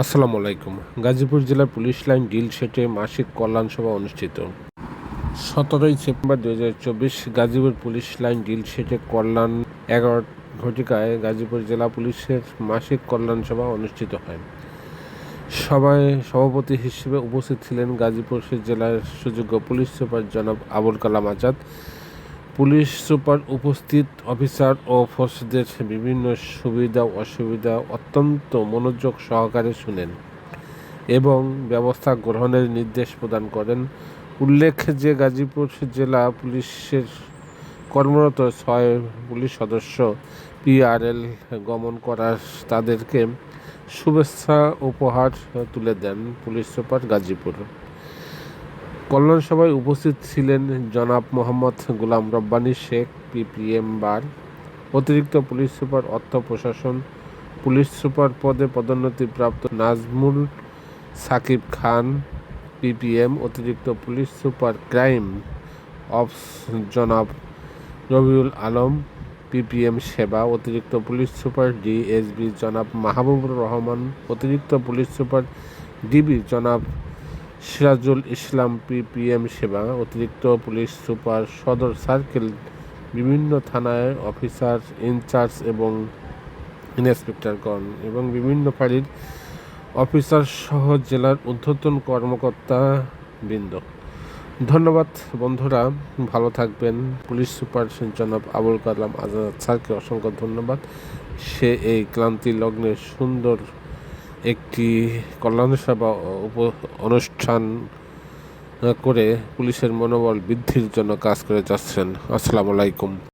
আসসালামু আলাইকুম। গাজীপুর জেলার পুলিশ লাইন ডিল সেটে মাসিক কল্যাণ সভা অনুষ্ঠিত। সতেরোই সেপ্টেম্বর দু হাজার চব্বিশ গাজীপুর পুলিশ লাইন ডিল সেটে কল্যাণ এগারো ঘটিকায় গাজীপুর জেলা পুলিশের মাসিক কল্যাণ সভা অনুষ্ঠিত হয়। সভায় সভাপতি হিসেবে উপস্থিত ছিলেন গাজীপুর জেলার সুযোগ্য পুলিশ সুপার জনাব আবুল কালাম আজাদ পুলিশ সুপার উপস্থিত অফিসার ও ফোর্সদের বিভিন্ন সুবিধা অসুবিধা অত্যন্ত মনোযোগ সহকারে শুনেন এবং ব্যবস্থা গ্রহণের নির্দেশ প্রদান করেন। উল্লেখ যে গাজীপুর জেলা পুলিশের কর্মরত ছয় পুলিশ সদস্য পিআরএল গমন করার তাদেরকে শুভেচ্ছা, উপহার তুলে দেন পুলিশ সুপার গাজীপুর। কল্যাণ সভায় উপস্থিত ছিলেন জনাব মোহাম্মদ গোলাম রব্বানী শেখ, পিপিএম বার, অতিরিক্ত পুলিশ সুপার, অর্থ প্রশাসন, পুলিশ সুপার পদে পদোন্নতিপ্রাপ্ত নাজমুল সাকিব খান, পিপিএম, অতিরিক্ত পুলিশ সুপার ক্রাইম অফ জনাব রবিউল আলম, পিপিএম সেবা, অতিরিক্ত পুলিশ সুপার ডিএসবি জনাব মাহবুবুর রহমান, অতিরিক্ত পুলিশ সুপার ডিবি জনাব সিরাজুল ইসলাম পিপিএম সেবা, অতিরিক্ত পুলিশ সুপার সদর সার্কেল, বিভিন্ন থানায় অফিসার ইনচার্জ এবং ইন্সপেক্টরগণ এবং বিভিন্ন ফাঁড়ির অফিসার সহ জেলার ঊর্ধ্বতন কর্মকর্তা বৃন্দ। ধন্যবাদ বন্ধুরা, ভালো থাকবেন। পুলিশ সুপার জনাব আবুল কালাম আজাদ স্যারকে অসংখ্য ধন্যবাদ। সে এই ক্লান্তি লগ্নে সুন্দর একটি কল্যাণ সভা অনুষ্ঠান করে পুলিশের মনোবল বৃদ্ধির জন্য কাজ করে যাচ্ছেন। আসসালামু আলাইকুম।